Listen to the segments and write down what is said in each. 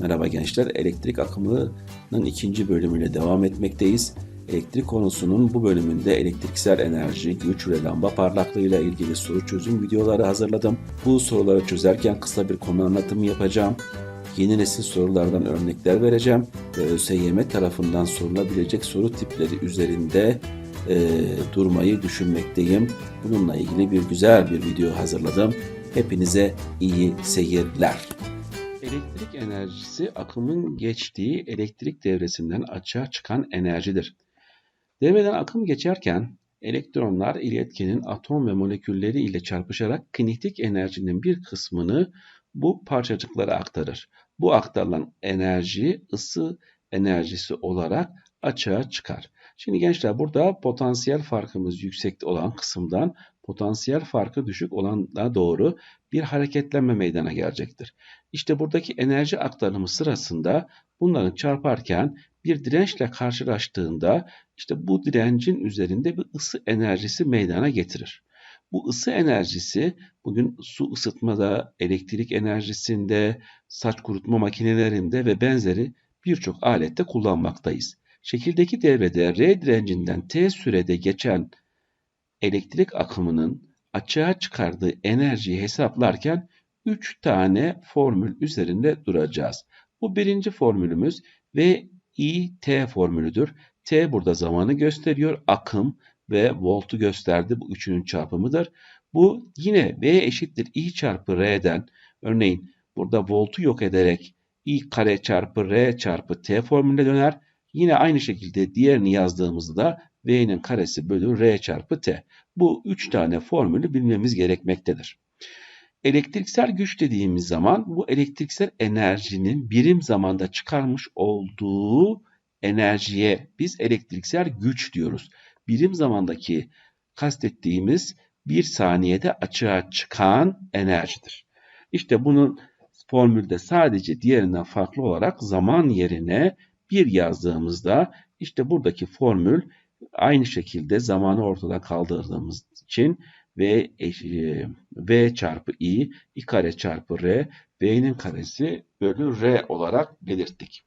Merhaba gençler, elektrik akımının ikinci bölümüyle devam etmekteyiz. Elektrik konusunun bu bölümünde elektriksel enerji, güç ve lamba parlaklığıyla ilgili soru çözüm videoları hazırladım. Bu soruları çözerken kısa bir konu anlatımı yapacağım. Yeni nesil sorulardan örnekler vereceğim ve ÖSYM tarafından sorulabilecek soru tipleri üzerinde e, durmayı düşünmekteyim. Bununla ilgili bir güzel bir video hazırladım. Hepinize iyi seyirler. Elektrik enerjisi akımın geçtiği elektrik devresinden açığa çıkan enerjidir. Devreden akım geçerken elektronlar iletkenin atom ve molekülleri ile çarpışarak kinetik enerjinin bir kısmını bu parçacıklara aktarır. Bu aktarılan enerji ısı enerjisi olarak açığa çıkar. Şimdi gençler burada potansiyel farkımız yüksek olan kısımdan potansiyel farkı düşük olana doğru bir hareketlenme meydana gelecektir. İşte buradaki enerji aktarımı sırasında bunların çarparken bir dirençle karşılaştığında işte bu direncin üzerinde bir ısı enerjisi meydana getirir. Bu ısı enerjisi bugün su ısıtmada, elektrik enerjisinde, saç kurutma makinelerinde ve benzeri birçok alette kullanmaktayız. Şekildeki devrede R direncinden T sürede geçen elektrik akımının açığa çıkardığı enerjiyi hesaplarken 3 tane formül üzerinde duracağız. Bu birinci formülümüz V I T formülüdür. T burada zamanı gösteriyor. Akım ve voltu gösterdi. Bu üçünün çarpımıdır. Bu yine V eşittir I çarpı R'den örneğin burada voltu yok ederek I kare çarpı R çarpı T formülüne döner. Yine aynı şekilde diğerini yazdığımızda da V'nin karesi bölü R çarpı T. Bu üç tane formülü bilmemiz gerekmektedir. Elektriksel güç dediğimiz zaman bu elektriksel enerjinin birim zamanda çıkarmış olduğu enerjiye biz elektriksel güç diyoruz. Birim zamandaki kastettiğimiz bir saniyede açığa çıkan enerjidir. İşte bunun formülde sadece diğerinden farklı olarak zaman yerine bir yazdığımızda işte buradaki formül aynı şekilde zamanı ortadan kaldırdığımız için V, v çarpı I, I kare çarpı R, V'nin karesi bölü R olarak belirttik.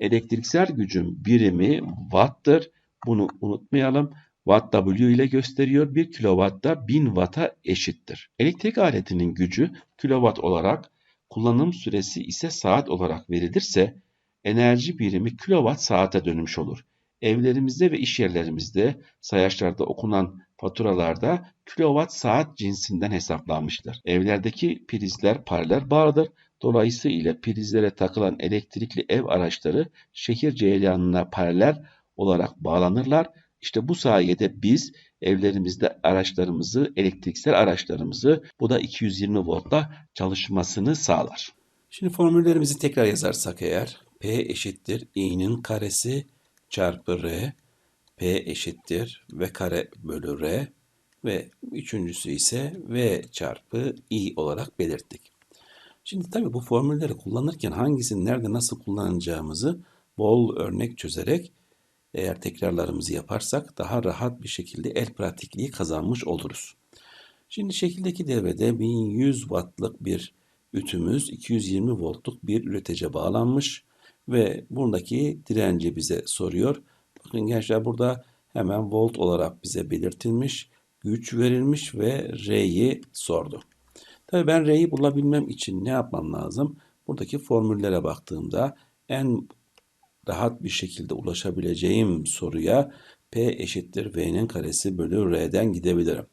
Elektriksel gücün birimi watt'tır. Bunu unutmayalım. Watt W ile gösteriyor. 1 kilowatt da 1000 watt'a eşittir. Elektrik aletinin gücü kilowatt olarak, kullanım süresi ise saat olarak verilirse enerji birimi kilowatt saate dönmüş olur. Evlerimizde ve iş yerlerimizde sayaçlarda okunan faturalarda kilowatt saat cinsinden hesaplanmıştır. Evlerdeki prizler paralel bağlıdır. Dolayısıyla prizlere takılan elektrikli ev araçları şehir cereyanına paralel olarak bağlanırlar. İşte bu sayede biz evlerimizde araçlarımızı, elektriksel araçlarımızı bu da 220 voltla çalışmasını sağlar. Şimdi formüllerimizi tekrar yazarsak eğer P eşittir i'nin karesi çarpı R, P eşittir V kare bölü R ve üçüncüsü ise V çarpı I olarak belirttik. Şimdi tabii bu formülleri kullanırken hangisini nerede nasıl kullanacağımızı bol örnek çözerek eğer tekrarlarımızı yaparsak daha rahat bir şekilde el pratikliği kazanmış oluruz. Şimdi şekildeki devrede 1100 wattlık bir ütümüz 220 voltluk bir üretece bağlanmış ve buradaki direnci bize soruyor. Bakın gençler burada hemen volt olarak bize belirtilmiş, güç verilmiş ve R'yi sordu. Tabii ben R'yi bulabilmem için ne yapmam lazım? Buradaki formüllere baktığımda en rahat bir şekilde ulaşabileceğim soruya P eşittir V'nin karesi bölü R'den gidebilirim.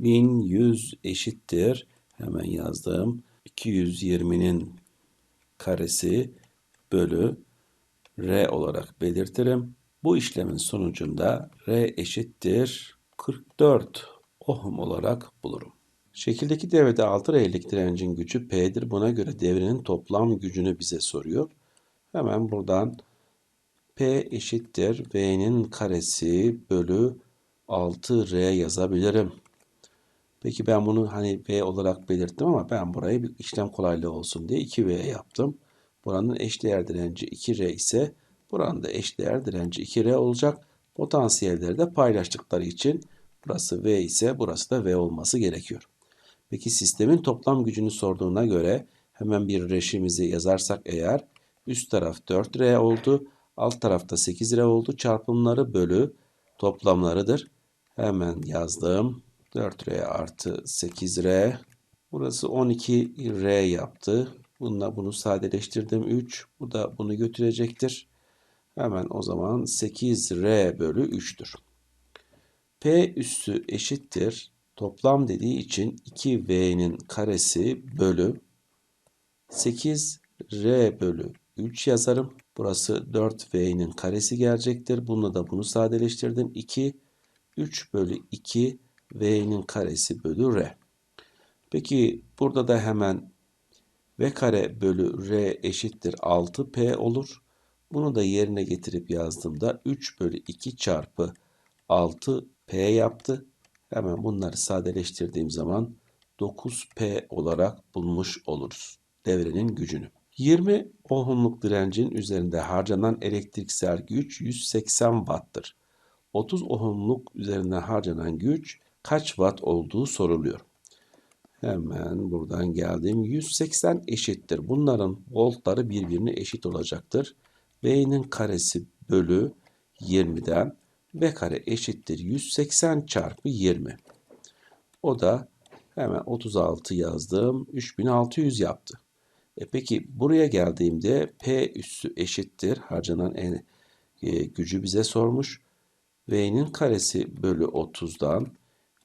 1100 eşittir hemen yazdım. 220'nin karesi bölü R olarak belirtirim. Bu işlemin sonucunda R eşittir 44 ohm olarak bulurum. Şekildeki devrede 6 R'lik direncin gücü P'dir. Buna göre devrenin toplam gücünü bize soruyor. Hemen buradan P eşittir V'nin karesi bölü 6R yazabilirim. Peki ben bunu hani V olarak belirttim ama ben burayı bir işlem kolaylığı olsun diye 2V yaptım. Buranın eşdeğer direnci 2R ise buranın da eşdeğer direnci 2R olacak. Potansiyelleri de paylaştıkları için burası V ise burası da V olması gerekiyor. Peki sistemin toplam gücünü sorduğuna göre hemen bir reşimizi yazarsak eğer Üst taraf 4R oldu. Alt tarafta 8R oldu. Çarpımları bölü toplamlarıdır. Hemen yazdım. 4R artı 8R. Burası 12R yaptı. Bununla bunu sadeleştirdim 3. Bu da bunu götürecektir. Hemen o zaman 8R bölü 3'tür. P üssü eşittir. Toplam dediği için 2V'nin karesi bölü 8R bölü 3 yazarım. Burası 4V'nin karesi gelecektir. Bunu da bunu sadeleştirdim. 2, 3 bölü 2 V'nin karesi bölü R. Peki burada da hemen V kare bölü R eşittir 6P olur. Bunu da yerine getirip yazdığımda 3 bölü 2 çarpı 6P yaptı. Hemen bunları sadeleştirdiğim zaman 9P olarak bulmuş oluruz devrenin gücünü. 20 ohmluk direncin üzerinde harcanan elektriksel güç 180 watt'tır. 30 ohmluk üzerinde harcanan güç kaç watt olduğu soruluyor. Hemen buradan geldim. 180 eşittir. Bunların voltları birbirine eşit olacaktır. V'nin karesi bölü 20'den V kare eşittir 180 çarpı 20. O da hemen 36 yazdım. 3600 yaptı. E peki buraya geldiğimde P üssü eşittir. Harcanan en, e, gücü bize sormuş. V'nin karesi bölü 30'dan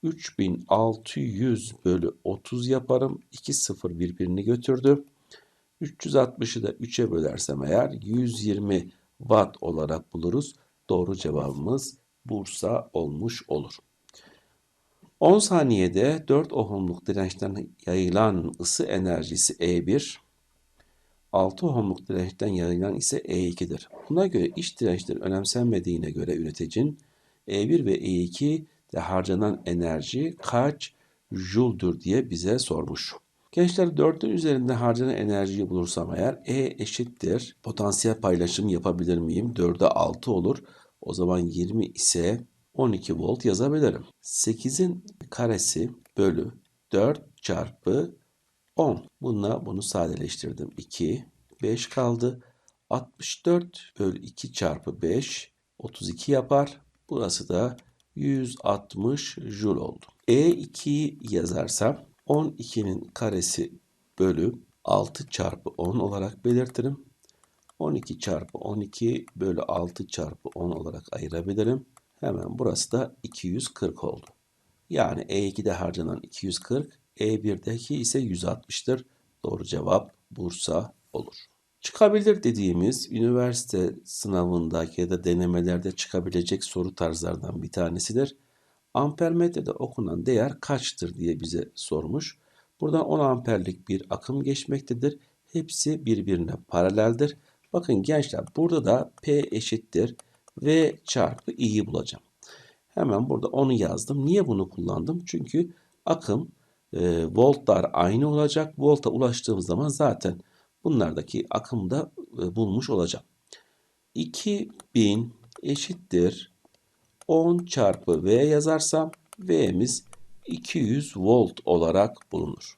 3600 bölü 30 yaparım. 2 sıfır birbirini götürdü. 360'ı da 3'e bölersem eğer 120 watt olarak buluruz. Doğru cevabımız Bursa olmuş olur. 10 saniyede 4 ohmluk dirençten yayılan ısı enerjisi E1, 6 ohmluk dirençten yayılan ise E2'dir. Buna göre iç dirençler önemsenmediğine göre üreticinin E1 ve E2 de harcanan enerji kaç jüldür diye bize sormuş. Gençler 4'ün üzerinde harcanan enerjiyi bulursam eğer E eşittir. Potansiyel paylaşım yapabilir miyim? 4'e 6 olur. O zaman 20 ise 12 volt yazabilirim. 8'in karesi bölü 4 çarpı 10. Bununla bunu sadeleştirdim. 2, 5 kaldı. 64 bölü 2 çarpı 5, 32 yapar. Burası da 160 joule oldu. E2'yi yazarsam 12'nin karesi bölü 6 çarpı 10 olarak belirtirim. 12 çarpı 12 bölü 6 çarpı 10 olarak ayırabilirim. Hemen burası da 240 oldu. Yani E2'de harcanan 240, E1'deki ise 160'tır. Doğru cevap Bursa olur. Çıkabilir dediğimiz üniversite sınavındaki ya da denemelerde çıkabilecek soru tarzlardan bir tanesidir. Ampermetrede okunan değer kaçtır diye bize sormuş. Buradan 10 amperlik bir akım geçmektedir. Hepsi birbirine paraleldir. Bakın gençler burada da P eşittir V çarpı i'yi bulacağım. Hemen burada onu yazdım. Niye bunu kullandım? Çünkü akım e, voltlar aynı olacak. Volta ulaştığım zaman zaten bunlardaki akımı da e, bulmuş olacağım. 2000 eşittir 10 çarpı V yazarsam V'miz 200 volt olarak bulunur.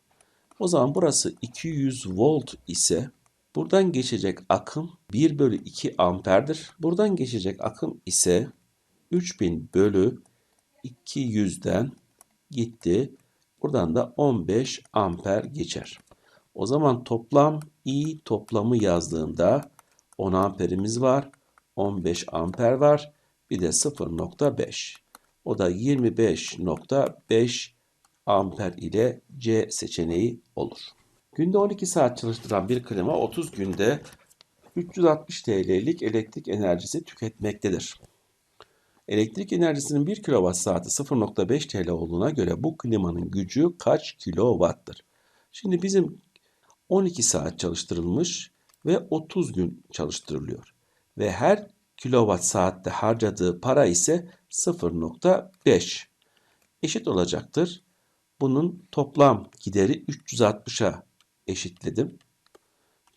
O zaman burası 200 volt ise buradan geçecek akım 1 bölü 2 amperdir. Buradan geçecek akım ise 3000 bölü 200'den gitti. Buradan da 15 amper geçer. O zaman toplam I toplamı yazdığımda 10 amperimiz var. 15 amper var. Bir de 0.5. O da 25.5 amper ile C seçeneği olur. Günde 12 saat çalıştıran bir klima 30 günde 360 TL'lik elektrik enerjisi tüketmektedir. Elektrik enerjisinin 1 kWh saati 0.5 TL olduğuna göre bu klimanın gücü kaç kilowattır? Şimdi bizim 12 saat çalıştırılmış ve 30 gün çalıştırılıyor. Ve her kilowatt saatte harcadığı para ise 0.5 eşit olacaktır. Bunun toplam gideri 360'a eşitledim.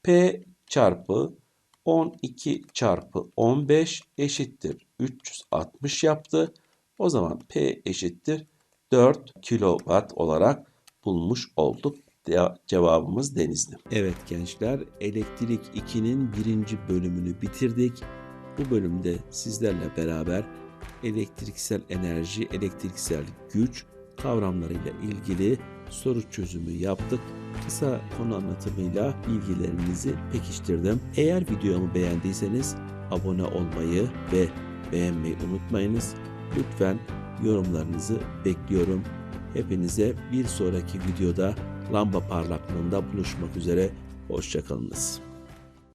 P çarpı 12 çarpı 15 eşittir 360 yaptı. O zaman P eşittir 4 kilowatt olarak bulmuş olduk cevabımız Denizli. Evet gençler, Elektrik 2'nin birinci bölümünü bitirdik. Bu bölümde sizlerle beraber elektriksel enerji, elektriksel güç kavramlarıyla ilgili soru çözümü yaptık. Kısa konu anlatımıyla bilgilerinizi pekiştirdim. Eğer videomu beğendiyseniz abone olmayı ve beğenmeyi unutmayınız. Lütfen yorumlarınızı bekliyorum. Hepinize bir sonraki videoda lamba parlaklığında buluşmak üzere. Hoşçakalınız.